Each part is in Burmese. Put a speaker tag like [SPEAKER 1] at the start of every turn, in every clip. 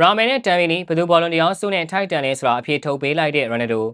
[SPEAKER 1] ရာမယ်နဲ့တန်ဗီနီဘယ်သူဘောလုံးတရားစုနဲ့ထိုက်တန်လဲဆိုတာအဖြေထုတ်ပေးလိုက်တဲ့ရန်နဒို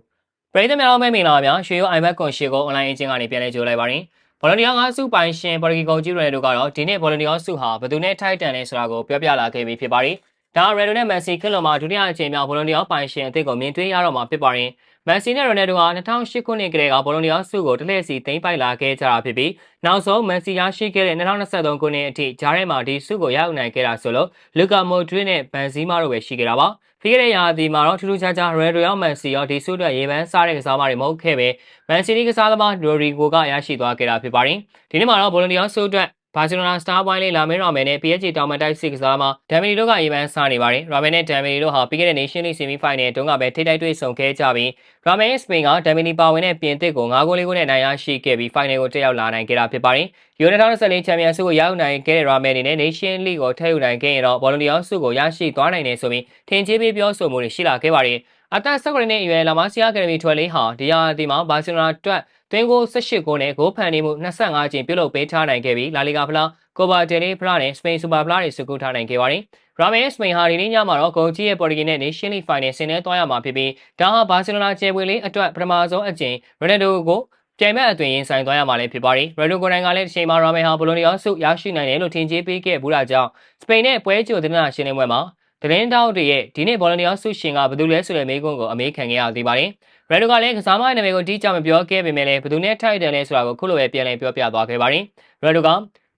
[SPEAKER 1] ပရိသတ်များအားမင်္ဂလာပါဗျာရွှေရိုး iMac ကွန်ရှီကို online အချင်းကနေပြန်လည်ကြိုလိုက်ပါရင်ဘောလုံးတရားငါးစုပိုင်ရှင်ပေါ်တူဂီကုန်ကြီးရန်နဒိုကတော့ဒီနေ့ဘောလုံးတရားစုဟာဘယ်သူနဲ့ထိုက်တန်လဲဆိုတာကိုပြောပြလာခဲ့ပြီးဖြစ်ပါတယ် ဒါရန်ဒိုနဲ့မက်ဆီခက်လွန်မှာဒုတိယအကြိမ်မြောက်ဘောလုံးတရားပိုင်ရှင်အသစ်ကိုမြင်တွေ့ရတော့မှာဖြစ်ပါတယ်မက်ဆီနဲ့ရိုနယ်ဒိုဟာ2008ခုနှစ်ကတည်းကဘောလုံးတရားစုကိုတလှည့်စီသိမ်းပိုက်လာခဲ့ကြတာဖြစ်ပြီးနောက်ဆုံးမက်ဆီရရှိခဲ့တဲ့2023ခုနှစ်အထိဂျားထဲမှာဒီစုကိုရောက်နိုင်ခဲ့တာဆိုလို့လူကာမိုဒရစ်နဲ့ဘန်ဇီမာတို့ပဲရှိခဲ့တာပါပြီးခဲ့တဲ့ရာသီမှာတော့ထူးထူးခြားခြားရိုဒိုရောက်မန်စီရောဒီစုအတွက်ရေပန်းစားတဲ့ကစားမတွေမဟုတ်ခဲ့ပဲမန်စီတီကစားသမားရိုရီဂိုကရရှိသွားခဲ့တာဖြစ်ပါတယ်ဒီနေ့မှာတော့ဘောလုံးတရားစုအတွက် ဘာစီလိုနာစတာပိုင်းလေးလာမင်းရာမယ်နဲ့ PSG တောင်မတိုက်စစ်ကစားမှာဒမ်မီလီတို့ကရေပန်းစားနေပါတယ်။ရာမယ်နဲ့ဒမ်မီလီတို့ဟာပြီးခဲ့တဲ့ Nation League Semi Final တုန်းကပဲထိတိုက်တွေ့ဆုံခဲ့ကြပြီးရာမယ်စပိန်ကဒမ်မီလီပါဝင်တဲ့ပြင်သစ်ကို9ဂိုးလေးကိုနဲ့နိုင်ရရှိခဲ့ပြီး Final ကိုတက်ရောက်လာနိုင်ခဲ့တာဖြစ်ပါတယ်။ယူနိုက်2024ချန်ပီယံဆုကိုရောက်နိုင်ခဲ့တဲ့ရာမယ်အနေနဲ့ Nation League ကိုထည့်ယူနိုင်ခဲ့ရင်တော့ဘောလုံးလီယောဆုကိုရရှိသွားနိုင်တယ်ဆိုပြီးထင်ကြီးပေးပြောဆိုမှုတွေရှိလာခဲ့ပါတယ်။ အသက်16နှစ်အရွယ်လာမစီယာအကယ်ဒမီထွယ်လေးဟာဒီရာသီမှာဘာစီလိုနာအတွက်တွင်းကို18ဂိုးနဲ့ဂိုးဖန်နေမှု25ကျင်းပြုလုပ်ပေးထားနိုင်ခဲ့ပြီးလာလီဂါဖလားကိုဘာတယ်လီဖလားနဲ့စပိန်စူပါဖလားတွေစုကူထားနိုင်ခဲ့ပါတယ်။ရာမယ်စပိန်ဟာဒီနေ့ညမှာတော့ဂိုကြီးရဲ့ပေါ်တူဂီနဲ့ Nation League Final ဆင်နွှဲသွားရမှာဖြစ်ပြီးဒါဟာဘာစီလိုနာကျယ်ပွေလေးအတွက်ပထမဆုံးအကြိမ်ရိုနယ်ဒိုကိုပြိုင်ဘက်အသွင်ရင်ဆိုင်သွားရမှာလည်းဖြစ်ပါတယ်။ရိုဒိုကိုနိုင်ကလည်းတစ်ချိန်မှာရာမယ်ဟာဘလိုနီယာဆုရရှိနိုင်တယ်လို့ထင်ကြေးပေးခဲ့ဘူးတာကြောင့်စပိန်နဲ့ပွဲကြိုတင်နာရှင်းလင်းပွဲမှာ တရင်တောက်တွေရဲ့ဒီနေ့ဘောလနီယာဆုရှင်ကဘယ်သူလဲဆိုတဲ့မေးခွန်းကိုအမေးခံခဲ့ရသေးပါတယ်။ရက်ဒိုကလည်းကစားမရဲ့နာမည်ကိုတိကျမပြောခဲ့ပေမဲ့လည်းဘယ်သူနဲ့ထိုက်တယ်လဲဆိုတာကိုခုလိုပဲပြန်လည်ပြောပြသွားခဲ့ပါတယ်။ရက်ဒိုက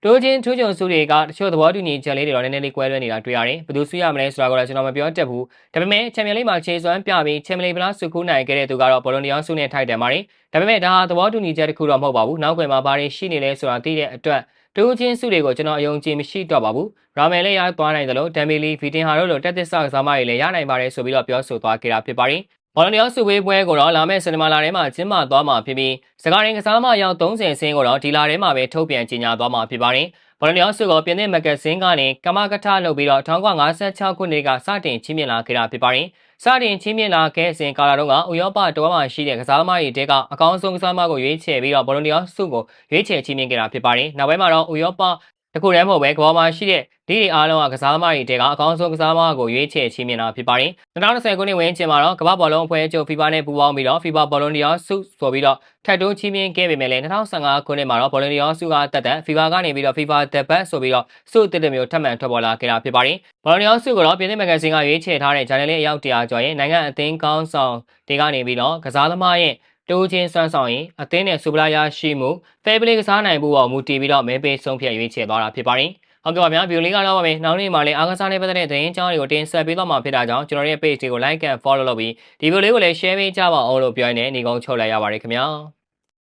[SPEAKER 1] တိုးချင်းထူးချွန်စုတွေကတချို့သဘောတူညီချက်လေးတွေတော့နည်းနည်းလေးကွဲလွဲနေတာတွေ့ရတယ်။ဘယ်သူဆုရမလဲဆိုတာကိုလည်းကျွန်တော်မပြောတတ်ဘူး။ဒါပေမဲ့ချန်ပီယံလိမှာခြေစွမ်းပြပြီးချန်ပီယံလိဗလာစုခုနိုင်ခဲ့တဲ့သူကတော့ဘောလုံးနီယာဆုနဲ့ထိုက်တယ်ပါတယ်။ဒါပေမဲ့ဒါဟာသဘောတူညီချက်တစ်ခုတော့မဟုတ်ပါဘူး။နောက်ွယ်မှာဘာတွေရှိနေလဲဆိုတာသိတဲ့အတွက် တိုးချင်းစုတွေကိုကျွန်တော်အယုံကြည်မရှိတော့ပါဘူး။ရာမယ်လည်းရသွားနိုင်တယ်လို့ဒမ်မီလီဗီတင်ဟာတို့လိုတက်သစ်ဆကစားမတွေလည်းရနိုင်ပါတယ်ဆိုပြီးတော့ပြောဆိုသွားခဲ့တာဖြစ်ပါတယ်။ ဘောလုံးတရားစုဝေးပွဲကိုတော့လာမယ့်စင်တမာလာထဲမှာကျင်းပသွားမှာဖြစ်ပြီးစကားရင်ကစားမအယောက်30ဆင်းကိုတော့ဒီလာထဲမှာပဲထုတ်ပြန်ကြေညာသွားမှာဖြစ်ပါတယ်။ဘောလုံးတရားစုကိုပြင်သစ်မဂ္ဂဇင်းကနေကမကထလုပ်ပြီးတော့1956ခုနှစ်ကစတင်ချင်းမြင်လာခဲ့တာဖြစ်ပါတယ်။စတင်ချင်းမြင်လာခဲ့စဉ်ကာလာတော့ကဥရောပတောမှာရှိတဲ့ကစားသမားတွေတဲကအကောင်းဆုံးကစားသမားကိုရွေးချယ်ပြီးတော့ဘောလုံးတရားစုကိုရွေးချယ်ချင်းမြင်ခဲ့တာဖြစ်ပါတယ်။နောက်ပိုင်းမှာတော့ဥရောပ တခုတည်းမဟုတ်ပဲကမ္ဘာမှာရှိတဲ့ဒီဒီအားလုံးကကစားသမားတွေတဲကအကောင်းဆုံးကစားသမားကိုရွေးချယ်ချီးမြှင့်တာဖြစ်ပါတယ်။2020ခုနှစ်ဝင်းကျင်မှာတော့ကမ္ဘာဘောလုံးအဖွဲ့ချုပ် FIFA နဲ့ပူးပေါင်းပြီးတော့ FIFA ဘောလုံးဒီယာဆုဆိုပြီးတော့ထပ်တိုးချီးမြှင့်ခဲ့ပေမဲ့လည်း2015ခုနှစ်မှာတော့ဘောလုံးဒီယာဆုကတက်တက် FIFA ကနေပြီးတော့ FIFA The Best ဆိုပြီးတော့ဆုအသစ်တစ်မျိုးထပ်မံထွက်ပေါ်လာခဲ့တာဖြစ်ပါတယ်။ဘောလုံးဒီယာဆုကတော့ပြည်သစ်မဂ္ဂဇင်းကရွေးချယ်ထားတဲ့ဂျာနယ်လေးအယောက်တရာကျော်ရဲ့နိုင်ငံအသင်းကောင်းဆောင်တွေကနေပြီးတော့ကစားသမားရဲ့ တိုးချင်းစွမ်းဆောင်ရင်အသင်းနဲ့စူပလာရရှိမှု fair play ကစားနိုင်မှုပေါ်မူတည်ပြီးတော့မဲပေးဆုံးဖြတ်ရွေးချယ်သွားတာဖြစ်ပါတယ်။ဟုတ်ကဲ့ပါဗျာဗီဒီယိုလေးကတော့ပါမယ်နောက်နေ့မှာလည်းအားကစားနဲ့ပတ်သက်တဲ့သတင်းကြောင်းတွေကိုတင်ဆက်ပေးသွားမှာဖြစ်တာကြောင့်ကျွန်တော်ရဲ့ page တွေကို like and follow လုပ်ပြီးဒီဗီဒီယိုလေးကိုလည်း share ပေးကြပါအောင်လို့ပြောရင်းနဲ့ညီကုန်းချုပ်လိုက်ရပါတယ်ခင်ဗျာ။